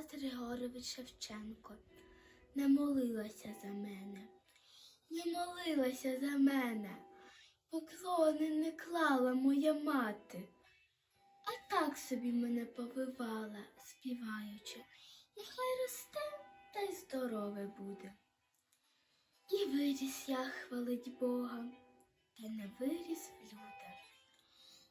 Тарас Григорович Шевченко. Не молилася за мене, не молилася за мене, поклони не клала моя мати, а так собі мене повивала, співаючи, нехай росте та й здорове буде. І виріс я хвалить Бога, та не виріс в люди.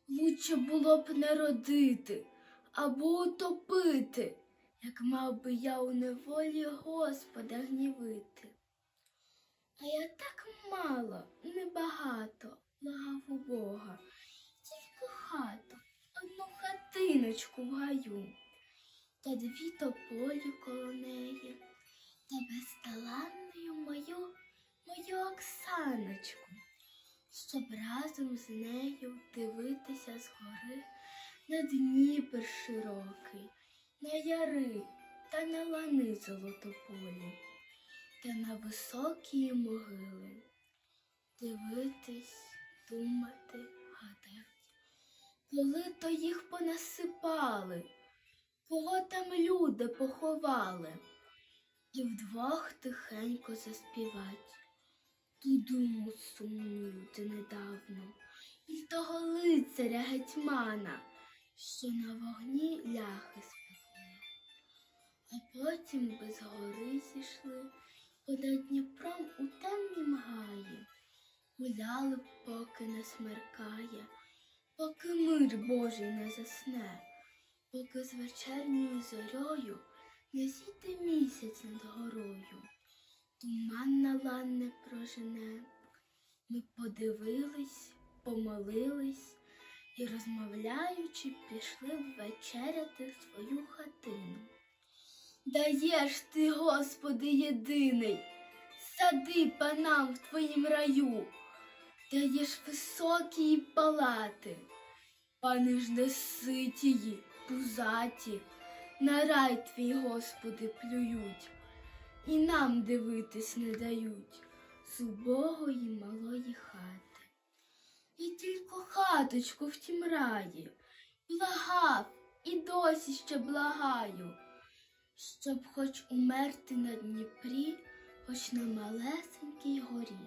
Лучше було б не родити або утопити, як мав би я у неволі Господа гнівити. А я так мало, небагато благав у Бога, тільки хату, одну хатиночку в гаю, та дві тополі коло неї, та безталанною мою, мою Оксаночку, щоб разом з нею дивитися згори на Дніпр широкий, на яри та на лани золотополі, та на високі могили. Дивитись, думати, гадать, коли то їх понасипали, кого там люди поховали, і вдвох тихенько заспівать. Ту думу сумную ти недавно, і того лицаря гетьмана, що на вогні ляхи спекли. А потім без гори зійшли, понад Дніпром у темнім гаї, гуляли, поки не смеркає, поки мир Божий не засне, поки з вечірньою зорьою не зійде місяць над горою, туман на лан не прожене. Ми подивились, помолились і, розмовляючи, пішли вечеряти свою. Даєш ти, Господи, єдиний, сади панам в твоїм раю, даєш високі палати, пани ж не ситії, пузаті, на рай твій, Господи, плюють, і нам дивитись не дають з убогої малої хати. І тільки хаточку в тім раї благав і досі ще благаю, щоб хоч умерти на Дніпрі, хоч на малесенькій горі.